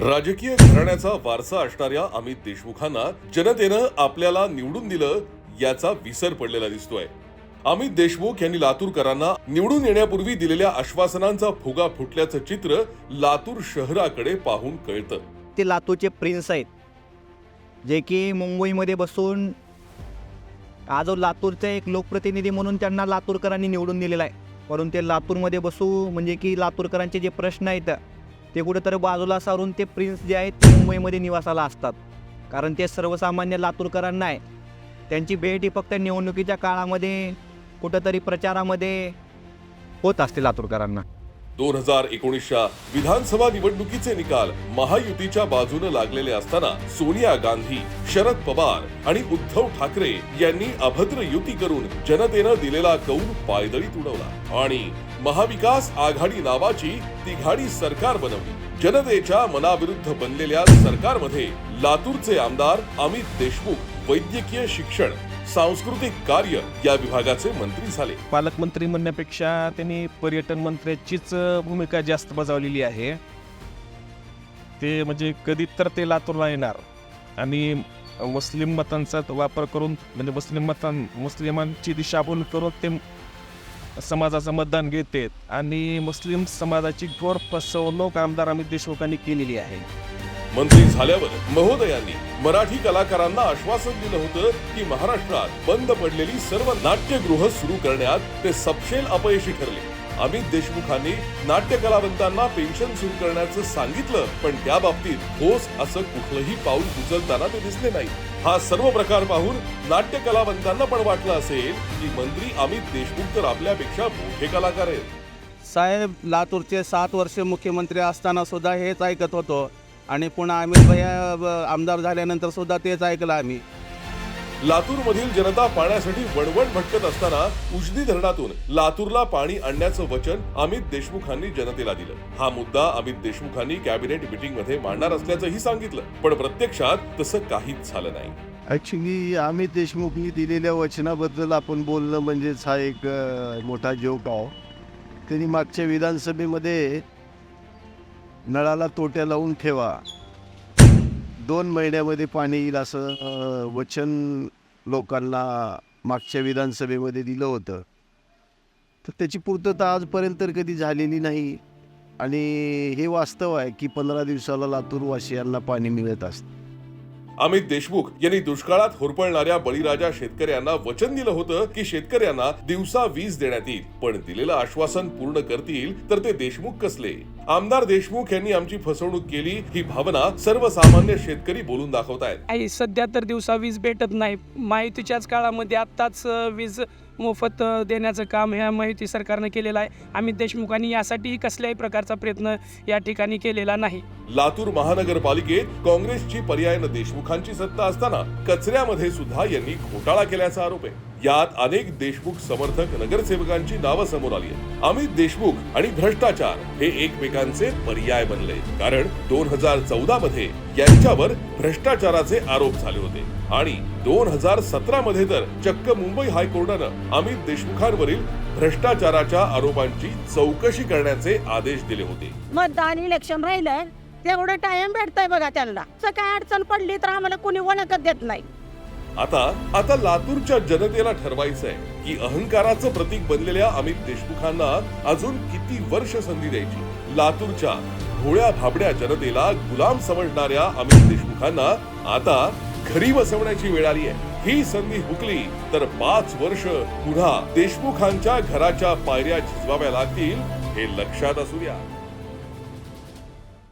राजकीय घराण्याचा वारसा असणाऱ्या अमित देशमुखांना जनतेनं आपल्याला निवडून दिलं याचा विसर पडलेला दिसतोय. अमित देशमुख यांनी लातूरकरांना निवडून येण्यापूर्वी दिलेल्या आश्वासनांचा फुगा फुटल्याचं चित्र लातूर शहराकडे पाहून कळतं. ते लातूरचे प्रिन्स आहेत. जे की मुंबईमध्ये बसून आज लातूरचे एक लोकप्रतिनिधी म्हणून त्यांना लातूरकरांनी निवडून दिलेला आहे. परंतु ते लातूरमध्ये बसू म्हणजे की लातूरकरांचे जे प्रश्न आहेत ते कुठेतरी बाजूला सारून ते प्रिन्स जे आहेत ते मुंबईमध्ये निवासाला असतात. कारण ते सर्वसामान्य लातूरकरांना आहे. त्यांची भेट ही फक्त निवडणुकीच्या काळामध्ये कुठंतरी प्रचारामध्ये होत असते लातूरकरांना. दोन हजार एकोणीसच्या विधानसभा निवडणुकीचे निकाल महायुतीच्या बाजूने लागलेले असताना सोनिया गांधी शरद पवार आणि उद्धव ठाकरे यांनी अभद्र युती करून जनतेनं दिलेला कौल पायदळीत उडवला आणि महाविकास आघाडी नावाची तिघाडी सरकार बनवली. जनतेच्या मनाविरुद्ध बनलेल्या सरकारमध्ये लातूरचे आमदार अमित देशमुख वैद्यकीय शिक्षण सांस्कृतिक कार्य या विभागाचे मंत्री झाले. पालकमंत्री म्हणण्यापेक्षा त्यांनी पर्यटन मंत्र्याचीच भूमिका जास्त बजावलेली आहे. ते म्हणजे कधी तर ते लातूरला येणार. आणि मुस्लिम मतांचा वापर करून म्हणजे मुस्लिम मतां मुस्लिमांची दिशाभूल करून ते समाजाचं मतदान घेते आणि मुस्लिम समाजाची घोर फसवणूक आमदार अमित देशमुखांनी केलेली आहे. मंत्री झाल्यावर महोदयांनी मराठी कलाकारांना आश्वासन दिलं होतं की महाराष्ट्रात बंद पडलेली सर्व नाट्यगृह सुरू करण्यात ते सपशेल अपयशी ठरले. अमित देशमुखांनी नाट्य कलावंतांना पेन्शन सुरू करण्याचं सांगितलं पण त्या बाबतीत ठोस असं कुठलंही पाऊल उचलताना ते दिसले नाही. हा सर्व प्रकार पाहून नाट्य कलावंतांना पण वाटलं असेल की मंत्री अमित देशमुख तर आपल्यापेक्षा मोठे कलाकार आहेत. साहेब लातूरचे सात वर्ष मुख्यमंत्री असताना सुद्धा हेच ऐकत होतो. आणि पुन्हा अमित भैया आमदार झाल्यानंतर सुद्धा तेच ऐकलं आम्ही. लातूर मधील जनता पाण्यासाठी वणवण भटकत असताना उजनी धरणातून लातूरला पाणी आणण्याचं वचन अमित देशमुखांनी जनतेला दिलं. हा मुद्दा अमित देशमुखांनी कॅबिनेट मिटिंगमध्ये मांडणार असल्याचंही सांगितलं. पण प्रत्यक्षात तसं काहीच झालं नाही. ॲक्च्युली अमित देशमुखनी दिलेल्या वचनाबद्दल आपण बोलणं म्हणजेच हा एक मोठा जोक आहो. त्यांनी मागच्या विधानसभेमध्ये नळाला तोट्या लावून ठेवा. दोन महिन्यामध्ये पाणी येईल असं वचन लोकांना मागच्या विधानसभेमध्ये दिलं होतं. तर त्याची पूर्तता आजपर्यंत तर कधी झालेली नाही. आणि हे वास्तव आहे की पंधरा दिवसाला लातूरवासियांना पाणी मिळत असतं. अमित देशमुख यांनी दुष्काळात होरपळणाऱ्या बळीराजा शेतकऱ्यांना वचन दिलं होतं की शेतकऱ्यांना दिवसा वीज देण्यात येईल. पण दिलेलं आश्वासन पूर्ण करतील तर ते देशमुख कसले? आमदार देशमुख यांनी आमची फसवणूक केली ही भावना सर्वसामान्य शेतकरी बोलून दाखवत आहेत सध्या तर दिवसा वीज भेटत नाही. माहितीच्याच काळामध्ये आत्ताच वीज मोफत देण्याचं काम ह्या माहिती सरकारनं केलेलं आहे. अमित देशमुखांनी यासाठीही कसल्याही प्रकारचा प्रयत्न या ठिकाणी केलेला नाही. लातूर महानगरपालिकेत काँग्रेसची पर्यायानं देशमुखांची सत्ता असताना कचऱ्यामध्ये सुद्धा यांनी घोटाळा केल्याचा आरोप आहे. यात अनेक देशमुख समर्थक नगरसेवकांची नावं समोर आली आहेत. अमित देशमुख आणि भ्रष्टाचार हे एकमेकांचे पर्याय बनले. कारण दोन हजार चौदा मध्ये यांच्यावर भ्रष्टाचाराचे आरोप झाले होते. आणि दोन हजार सतरा मध्ये तर चक्क मुंबई हायकोर्टानं अमित देशमुखांवरील भ्रष्टाचाराच्या आरोपांची चौकशी करण्याचे आदेश दिले होते. मतदान इलेक्शन राहिलं तेवढं टाइम भेटतंय बघा त्यांना. असं काय अडचण पडली तर आम्हाला कोणी ओळखत देत नाही. आता आता लातूरच्या जनतेला ठरवायचंय की अहंकाराचं प्रतीक बनलेल्या अमित देशमुखांना अजून किती वर्ष संधी द्यायची? लातूरच्या भोळ्या भाबड्या जनतेला गुलाम समजणाऱ्या अमित देशमुखांना आता घरी बसवण्याची वेळ आली आहे ही संधी हुकली तर पाच वर्ष पुन्हा देशमुखांच्या घराच्या पायऱ्या झिजवाव्या लागतील हे लक्षात असू द्या